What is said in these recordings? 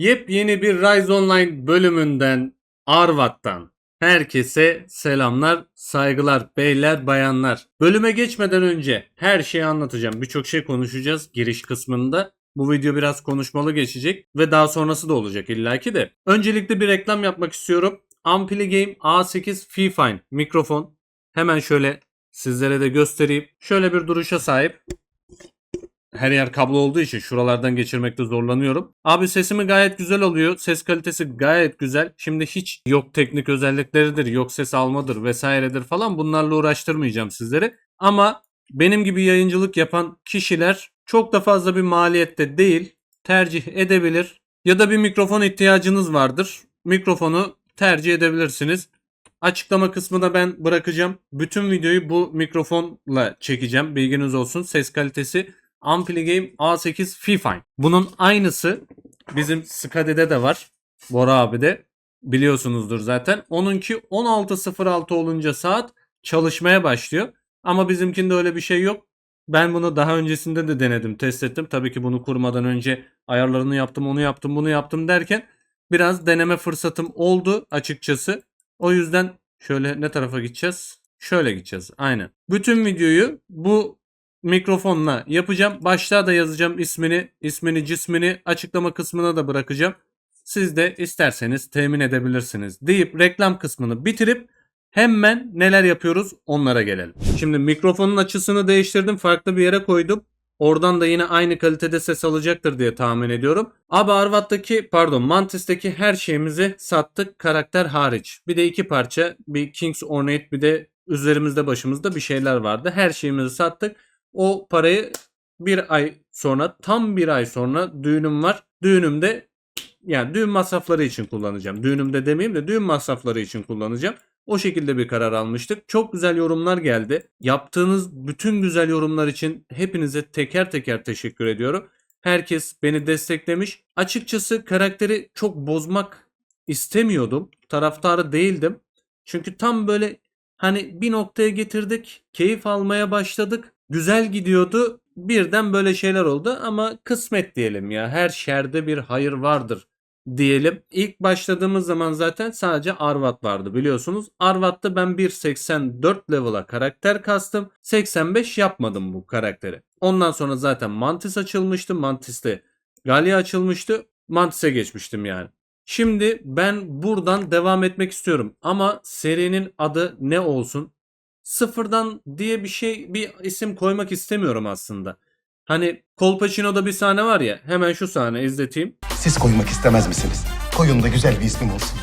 Yepyeni bir Rise Online bölümünden Arvat'tan herkese selamlar, saygılar beyler, bayanlar. Bölüme geçmeden önce her şeyi anlatacağım. Birçok şey konuşacağız giriş kısmında. Bu video biraz konuşmalı geçecek ve daha sonrası da olacak illaki de. Öncelikle bir reklam yapmak istiyorum. Ampli Game A8 Fifine mikrofon. Hemen şöyle sizlere de göstereyim. Şöyle bir duruşa sahip. Her yer kablo olduğu için şuralardan geçirmekte zorlanıyorum. Abi sesimi gayet güzel oluyor. Ses kalitesi gayet güzel. Şimdi hiç yok teknik özellikleridir, yok ses almadır vesairedir falan bunlarla uğraştırmayacağım sizleri. Ama benim gibi yayıncılık yapan kişiler çok da fazla bir maliyette değil tercih edebilir. Ya da bir mikrofon ihtiyacınız vardır. Mikrofonu tercih edebilirsiniz. Açıklama kısmına ben bırakacağım. Bütün videoyu bu mikrofonla çekeceğim. Bilginiz olsun. Ses kalitesi Ampli Game A8 Fifine. Bunun aynısı bizim Skade'de de var. Bora abi de biliyorsunuzdur zaten. Onunki 16.06 olunca saat çalışmaya başlıyor. Ama bizimkinde öyle bir şey yok. Ben bunu daha öncesinde de denedim, test ettim. Tabii ki bunu kurmadan önce ayarlarını yaptım, onu yaptım, bunu yaptım derken biraz deneme fırsatım oldu açıkçası. O yüzden şöyle ne tarafa gideceğiz? Şöyle gideceğiz. Aynen. Bütün videoyu bu mikrofonla yapacağım. Başlığa da yazacağım ismini, ismini, cismini açıklama kısmına da bırakacağım. Siz de isterseniz temin edebilirsiniz deyip reklam kısmını bitirip hemen neler yapıyoruz onlara gelelim. Şimdi mikrofonun açısını değiştirdim. Farklı bir yere koydum. Oradan da yine aynı kalitede ses alacaktır diye tahmin ediyorum. Abi Arvat'taki pardon Mantis'teki her şeyimizi sattık karakter hariç. Bir de iki parça bir King's Ornate bir de üzerimizde başımızda bir şeyler vardı. Her şeyimizi sattık. O parayı bir ay sonra tam bir ay sonra düğünüm var. Düğünümde yani düğün masrafları için kullanacağım. Düğünümde demeyeyim de düğün masrafları için kullanacağım. O şekilde bir karar almıştık. Çok güzel yorumlar geldi. Yaptığınız bütün güzel yorumlar için hepinize teker teker teşekkür ediyorum. Herkes beni desteklemiş. Açıkçası karakteri çok bozmak istemiyordum. Taraftarı değildim. Çünkü tam böyle hani bir noktaya getirdik. Keyif almaya başladık. Güzel gidiyordu. Birden böyle şeyler oldu ama kısmet diyelim ya. Her şerde bir hayır vardır diyelim. İlk başladığımız zaman zaten sadece Arvat vardı biliyorsunuz. Arvat'ta ben 1.84 level'a karakter kastım. 85 yapmadım bu karakteri. Ondan sonra zaten Mantis açılmıştı. Mantis'te Galya açılmıştı. Mantis'e geçmiştim yani. Şimdi ben buradan devam etmek istiyorum. Ama serinin adı ne olsun? Sıfırdan diye bir şey bir isim koymak istemiyorum aslında. Hani Kolpaçino'da bir sahne var ya hemen şu sahne izleteyim. Siz koymak istemez misiniz? Koyun da güzel bir ismim olsun.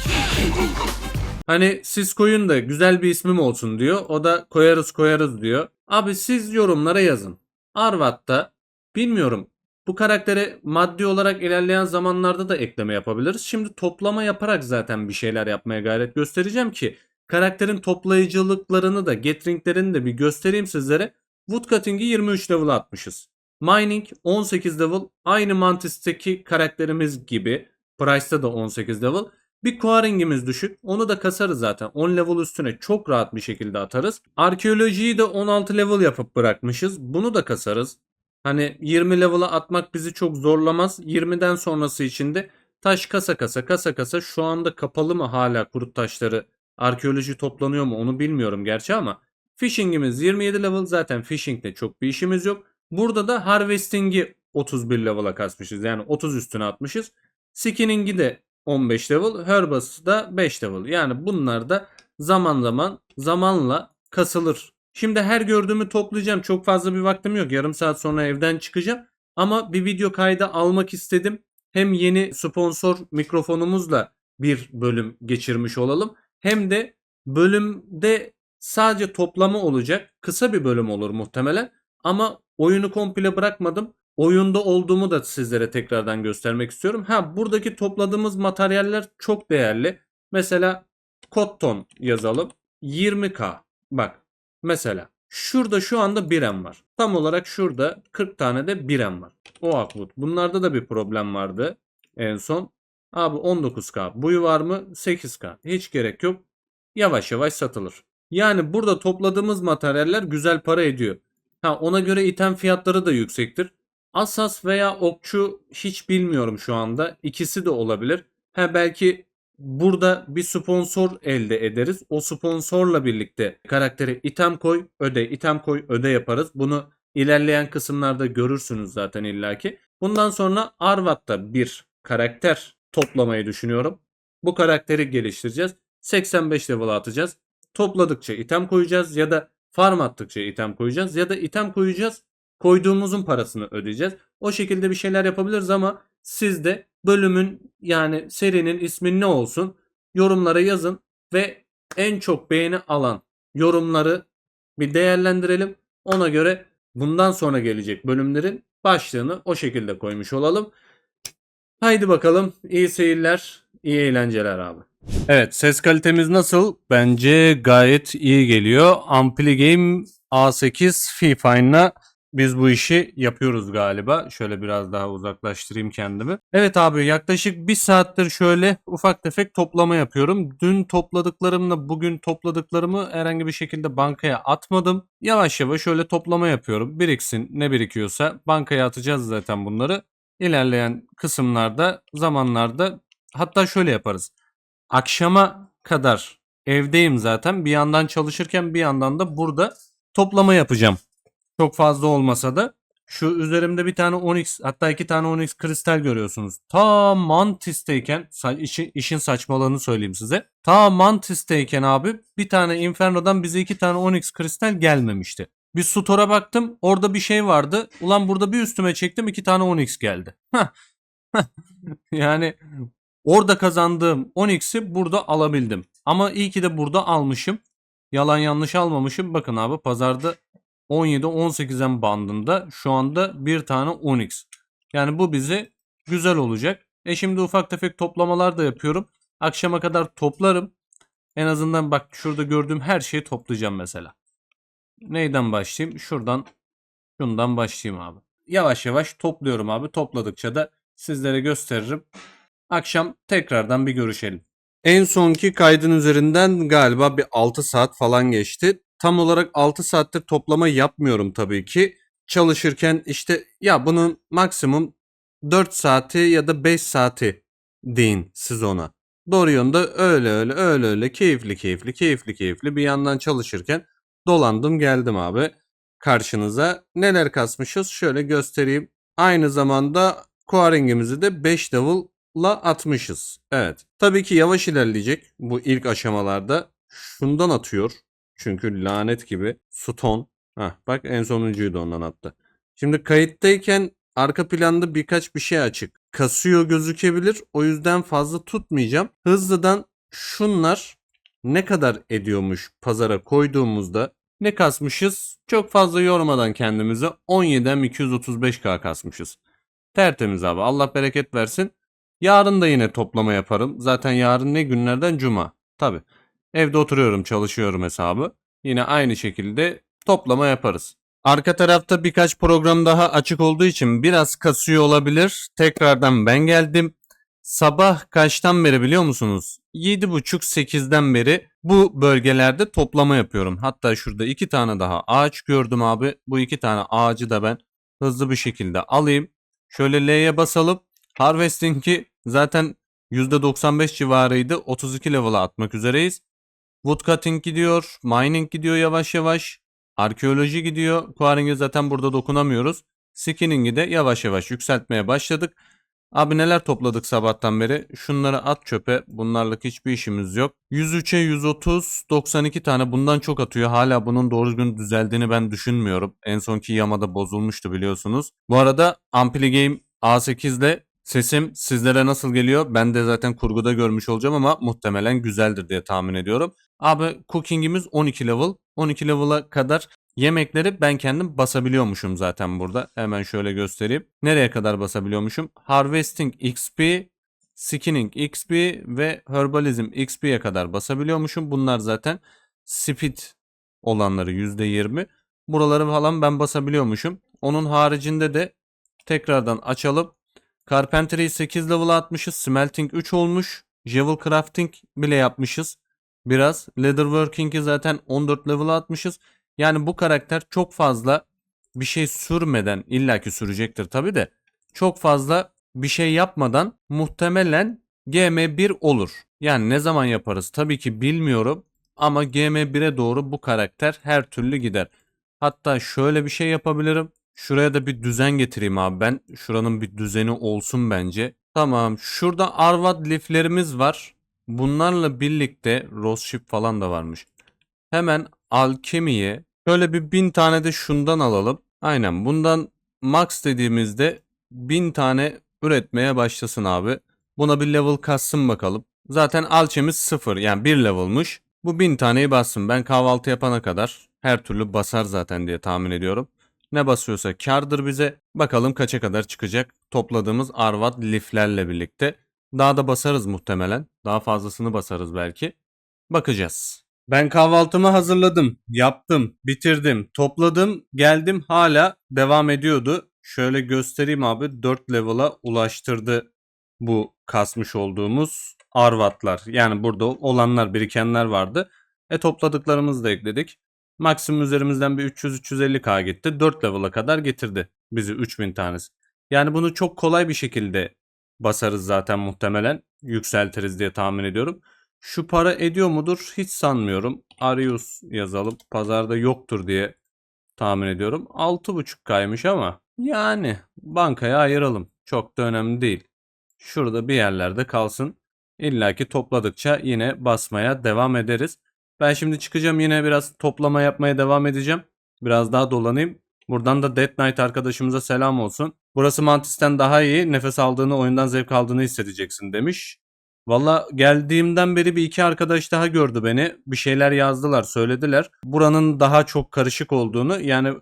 Hani siz koyun da güzel bir ismim olsun diyor. O da koyarız koyarız diyor. Abi siz yorumlara yazın. Arvat'ta bilmiyorum bu karaktere maddi olarak ilerleyen zamanlarda da ekleme yapabiliriz. Şimdi toplama yaparak zaten bir şeyler yapmaya gayret göstereceğim ki karakterin toplayıcılıklarını da getiringlerini de bir göstereyim sizlere. Woodcutting'i 23 level atmışız. Mining 18 level aynı Mantis'teki karakterimiz gibi. Price'ta da 18 level. Bir quarring'imiz düşük. Onu da kasarız zaten. 10 level üstüne çok rahat bir şekilde atarız. Arkeolojiyi de 16 level yapıp bırakmışız. Bunu da kasarız. Hani 20 level'a atmak bizi çok zorlamaz. 20'den sonrası için de taş kasa kasa kasa kasa şu anda kapalı mı hala kurut taşları arkeoloji toplanıyor mu onu bilmiyorum gerçi ama fishing'imiz 27 level zaten fishing'de çok bir işimiz yok. Burada da harvesting'i 31 level'a kasmışız yani 30 üstüne atmışız. Skinning'i de 15 level, Herbas'ı da 5 level. Yani bunlar da zaman zaman zamanla kasılır. Şimdi her gördüğümü toplayacağım. Çok fazla bir vaktim yok. Yarım saat sonra evden çıkacağım. Ama bir video kaydı almak istedim. Hem yeni sponsor mikrofonumuzla bir bölüm geçirmiş olalım. Hem de bölümde sadece toplama olacak. Kısa bir bölüm olur muhtemelen. Ama oyunu komple bırakmadım. Oyunda olduğumu da sizlere tekrardan göstermek istiyorum. Ha buradaki topladığımız materyaller çok değerli. Mesela cotton yazalım. 20k. Bak mesela şurada şu anda birem var. Tam olarak şurada 40 tane de birem var. O aklut. Bunlarda da bir problem vardı en son. Abi 19k. Buyu var mı? 8k. Hiç gerek yok. Yavaş yavaş satılır. Yani burada topladığımız materyaller güzel para ediyor. Ha ona göre item fiyatları da yüksektir. Asas veya okçu hiç bilmiyorum şu anda. İkisi de olabilir. Ha belki burada bir sponsor elde ederiz. O sponsorla birlikte karaktere item koy, öde, item koy, öde yaparız. Bunu ilerleyen kısımlarda görürsünüz zaten illaki. Bundan sonra Arvat'ta bir karakter toplamayı düşünüyorum. Bu karakteri geliştireceğiz. 85 level atacağız. Topladıkça item koyacağız ya da farm attıkça item koyacağız ya da item koyacağız. Koyduğumuzun parasını ödeyeceğiz. O şekilde bir şeyler yapabiliriz ama siz de bölümün yani serinin ismi ne olsun yorumlara yazın ve en çok beğeni alan yorumları bir değerlendirelim. Ona göre bundan sonra gelecek bölümlerin başlığını o şekilde koymuş olalım. Haydi bakalım iyi seyirler, iyi eğlenceler abi. Evet ses kalitemiz nasıl? Bence gayet iyi geliyor. Ampli Game A8 FIFA'yla biz bu işi yapıyoruz galiba. Şöyle biraz daha uzaklaştırayım kendimi. Evet abi yaklaşık bir saattir şöyle ufak tefek toplama yapıyorum. Dün topladıklarımla bugün topladıklarımı herhangi bir şekilde bankaya atmadım. Yavaş yavaş şöyle toplama yapıyorum. Biriksin ne birikiyorsa bankaya atacağız zaten bunları. İlerleyen kısımlarda zamanlarda hatta şöyle yaparız. Akşama kadar evdeyim zaten. Bir yandan çalışırken bir yandan da burada toplama yapacağım. Çok fazla olmasa da şu üzerimde bir tane Onyx hatta iki tane Onyx kristal görüyorsunuz. Ta Mantis'teyken sa- işi- işin saçmalığını söyleyeyim size. Ta Mantis'teyken abi bir tane Inferno'dan bize iki tane Onyx kristal gelmemişti. Bir store'a baktım orada bir şey vardı. Ulan burada bir üstüme çektim iki tane Onyx geldi. Hah. yani orada kazandığım Onyx'i burada alabildim. Ama iyi ki de burada almışım. Yalan yanlış almamışım. Bakın abi pazarda 17-18'en bandında şu anda bir tane Onyx. Yani bu bize güzel olacak. E şimdi ufak tefek toplamalar da yapıyorum. Akşama kadar toplarım. En azından bak şurada gördüğüm her şeyi toplayacağım mesela. Neyden başlayayım? Şuradan şundan başlayayım abi. Yavaş yavaş topluyorum abi. Topladıkça da sizlere gösteririm. Akşam tekrardan bir görüşelim. En sonki kaydın üzerinden galiba bir 6 saat falan geçti. Tam olarak 6 saattir toplama yapmıyorum tabii ki. Çalışırken işte ya bunun maksimum 4 saati ya da 5 saati deyin siz ona. Doğru yönde öyle öyle öyle öyle keyifli keyifli keyifli keyifli bir yandan çalışırken dolandım geldim abi karşınıza. Neler kasmışız şöyle göstereyim. Aynı zamanda Quaring'imizi de 5 level'la atmışız. Evet. Tabii ki yavaş ilerleyecek bu ilk aşamalarda. Şundan atıyor. Çünkü lanet gibi. Stone. Hah bak en sonuncuyu da ondan attı. Şimdi kayıttayken arka planda birkaç bir şey açık. Kasıyor gözükebilir. O yüzden fazla tutmayacağım. Hızlıdan şunlar ne kadar ediyormuş pazara koyduğumuzda ne kasmışız? Çok fazla yormadan kendimizi 17'den 235k kasmışız. Tertemiz abi. Allah bereket versin. Yarın da yine toplama yaparım. Zaten yarın ne günlerden? Cuma. Tabi. Evde oturuyorum, çalışıyorum hesabı. Yine aynı şekilde toplama yaparız. Arka tarafta birkaç program daha açık olduğu için biraz kasıyor olabilir. Tekrardan ben geldim. Sabah kaçtan beri biliyor musunuz? 7.30-8'den beri bu bölgelerde toplama yapıyorum. Hatta şurada iki tane daha ağaç gördüm abi. Bu iki tane ağacı da ben hızlı bir şekilde alayım. Şöyle L'ye basalım. Harvesting'i zaten %95 civarıydı. 32 level'a atmak üzereyiz. Woodcutting gidiyor. Mining gidiyor yavaş yavaş. Arkeoloji gidiyor. Quarring'e zaten burada dokunamıyoruz. Skinning'i de yavaş yavaş yükseltmeye başladık. Abi neler topladık sabahtan beri? Şunları at çöpe. Bunlarla hiçbir işimiz yok. 103'e 130, 92 tane bundan çok atıyor. Hala bunun doğru düzgün düzeldiğini ben düşünmüyorum. En sonki yamada bozulmuştu biliyorsunuz. Bu arada Ampli Game A8 ile sesim sizlere nasıl geliyor? Ben de zaten kurguda görmüş olacağım ama muhtemelen güzeldir diye tahmin ediyorum. Abi cooking'imiz 12 level. 12 level'a kadar Yemekleri ben kendim basabiliyormuşum zaten burada. Hemen şöyle göstereyim. Nereye kadar basabiliyormuşum? Harvesting XP, Skinning XP ve Herbalism XP'ye kadar basabiliyormuşum. Bunlar zaten speed olanları %20. Buraları falan ben basabiliyormuşum. Onun haricinde de tekrardan açalım. Carpentry'yi 8 level atmışız. Smelting 3 olmuş. Jewel Crafting bile yapmışız. Biraz. Leatherworking'i zaten 14 level atmışız. Yani bu karakter çok fazla bir şey sürmeden illaki sürecektir tabi de çok fazla bir şey yapmadan muhtemelen GM1 olur. Yani ne zaman yaparız tabii ki bilmiyorum ama GM1'e doğru bu karakter her türlü gider. Hatta şöyle bir şey yapabilirim. Şuraya da bir düzen getireyim abi ben. Şuranın bir düzeni olsun bence. Tamam şurada Arvad liflerimiz var. Bunlarla birlikte Rosship falan da varmış. Hemen alkemiye şöyle bir bin tane de şundan alalım. Aynen bundan max dediğimizde bin tane üretmeye başlasın abi. Buna bir level kassın bakalım. Zaten alçemiz sıfır yani bir level'mış. Bu bin taneyi bassın. Ben kahvaltı yapana kadar her türlü basar zaten diye tahmin ediyorum. Ne basıyorsa kardır bize. Bakalım kaça kadar çıkacak topladığımız Arvad liflerle birlikte. Daha da basarız muhtemelen. Daha fazlasını basarız belki. Bakacağız. Ben kahvaltımı hazırladım, yaptım, bitirdim, topladım, geldim hala devam ediyordu. Şöyle göstereyim abi 4 level'a ulaştırdı bu kasmış olduğumuz arvatlar. Yani burada olanlar birikenler vardı. E topladıklarımızı da ekledik. Maksimum üzerimizden bir 300-350k gitti. 4 level'a kadar getirdi bizi 3000 tanesi. Yani bunu çok kolay bir şekilde basarız zaten muhtemelen. Yükseltiriz diye tahmin ediyorum. Şu para ediyor mudur? Hiç sanmıyorum. Arius yazalım. Pazarda yoktur diye tahmin ediyorum. 6.5K'ymış ama yani bankaya ayıralım. Çok da önemli değil. Şurada bir yerlerde kalsın. İlla ki topladıkça yine basmaya devam ederiz. Ben şimdi çıkacağım yine biraz toplama yapmaya devam edeceğim. Biraz daha dolanayım. Buradan da Dead Knight arkadaşımıza selam olsun. Burası Mantis'ten daha iyi. Nefes aldığını, oyundan zevk aldığını hissedeceksin demiş. Valla geldiğimden beri bir iki arkadaş daha gördü beni. Bir şeyler yazdılar, söylediler. Buranın daha çok karışık olduğunu yani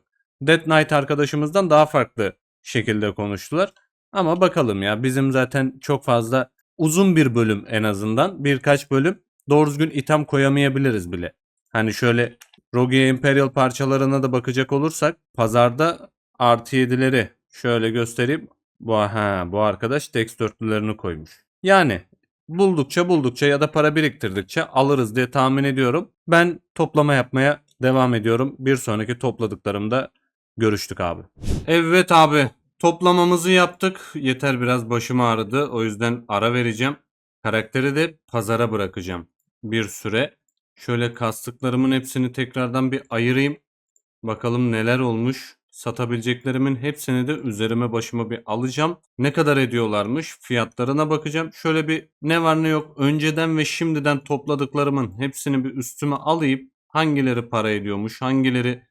Dead Knight arkadaşımızdan daha farklı şekilde konuştular. Ama bakalım ya bizim zaten çok fazla uzun bir bölüm en azından. Birkaç bölüm doğru düzgün item koyamayabiliriz bile. Hani şöyle Rogue Imperial parçalarına da bakacak olursak pazarda artı 7'leri şöyle göstereyim. Bu, ha, bu arkadaş Dex dörtlülerini koymuş. Yani buldukça buldukça ya da para biriktirdikçe alırız diye tahmin ediyorum. Ben toplama yapmaya devam ediyorum. Bir sonraki topladıklarımda görüştük abi. Evet abi toplamamızı yaptık. Yeter biraz başım ağrıdı. O yüzden ara vereceğim. Karakteri de pazara bırakacağım. Bir süre. Şöyle kastıklarımın hepsini tekrardan bir ayırayım. Bakalım neler olmuş. Satabileceklerimin hepsini de üzerime başıma bir alacağım. Ne kadar ediyorlarmış fiyatlarına bakacağım. Şöyle bir ne var ne yok önceden ve şimdiden topladıklarımın hepsini bir üstüme alayım. Hangileri para ediyormuş, hangileri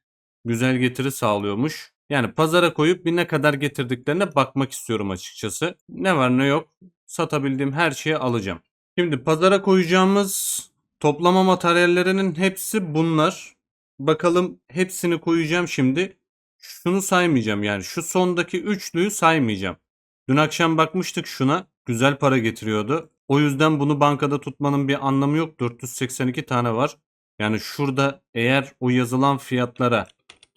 güzel getiri sağlıyormuş. Yani pazara koyup bir ne kadar getirdiklerine bakmak istiyorum açıkçası. Ne var ne yok satabildiğim her şeyi alacağım. Şimdi pazara koyacağımız toplama materyallerinin hepsi bunlar. Bakalım hepsini koyacağım şimdi. Şunu saymayacağım yani şu sondaki üçlüyü saymayacağım. Dün akşam bakmıştık şuna. Güzel para getiriyordu. O yüzden bunu bankada tutmanın bir anlamı yok. 482 tane var. Yani şurada eğer o yazılan fiyatlara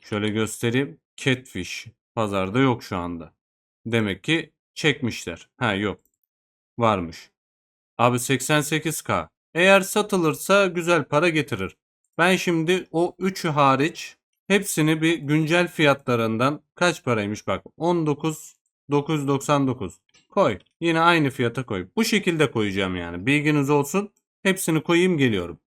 şöyle göstereyim. Catfish pazarda yok şu anda. Demek ki çekmişler. Ha yok. Varmış. Abi 88k. Eğer satılırsa güzel para getirir. Ben şimdi o 3'ü hariç hepsini bir güncel fiyatlarından kaç paraymış bak 19 999 koy. Yine aynı fiyata koy. Bu şekilde koyacağım yani. Bilginiz olsun. Hepsini koyayım geliyorum.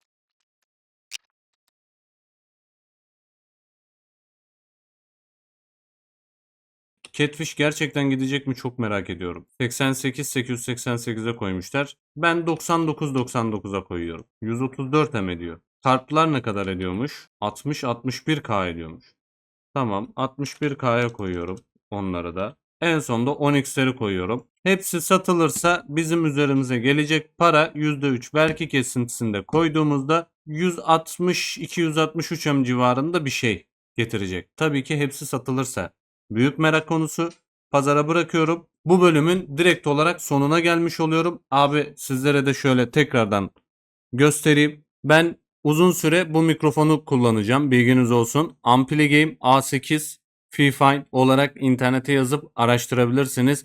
Catfish gerçekten gidecek mi çok merak ediyorum. 88 888'e koymuşlar. Ben 99 99'a koyuyorum. 134 hem ediyor. Kartlar ne kadar ediyormuş? 60 61k ediyormuş. Tamam 61k'ya koyuyorum onları da. En sonda 10x'leri koyuyorum. Hepsi satılırsa bizim üzerimize gelecek para %3 vergi kesintisinde koyduğumuzda 160-263 hem civarında bir şey getirecek. Tabii ki hepsi satılırsa. Büyük merak konusu. Pazara bırakıyorum. Bu bölümün direkt olarak sonuna gelmiş oluyorum. Abi sizlere de şöyle tekrardan göstereyim. Ben uzun süre bu mikrofonu kullanacağım. Bilginiz olsun. Ampli Game A8 Fifine olarak internete yazıp araştırabilirsiniz.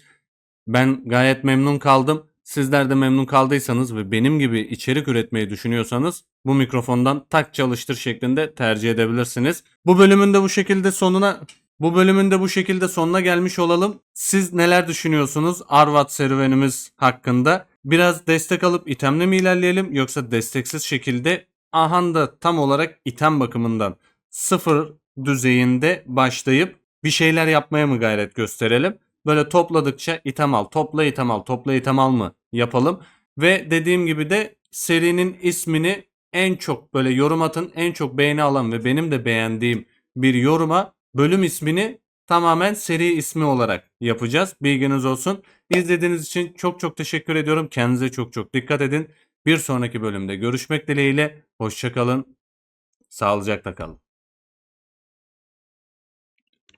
Ben gayet memnun kaldım. Sizler de memnun kaldıysanız ve benim gibi içerik üretmeyi düşünüyorsanız bu mikrofondan tak çalıştır şeklinde tercih edebilirsiniz. Bu bölümün de bu şekilde sonuna Bu bölümün de bu şekilde sonuna gelmiş olalım. Siz neler düşünüyorsunuz Arvat serüvenimiz hakkında? Biraz destek alıp itemle mi ilerleyelim yoksa desteksiz şekilde ahanda tam olarak item bakımından sıfır düzeyinde başlayıp bir şeyler yapmaya mı gayret gösterelim? Böyle topladıkça item al, topla item al, topla item al mı yapalım? Ve dediğim gibi de serinin ismini en çok böyle yorum atın, en çok beğeni alan ve benim de beğendiğim bir yoruma bölüm ismini tamamen seri ismi olarak yapacağız. Bilginiz olsun. İzlediğiniz için çok çok teşekkür ediyorum. Kendinize çok çok dikkat edin. Bir sonraki bölümde görüşmek dileğiyle. Hoşçakalın. Sağlıcakla kalın.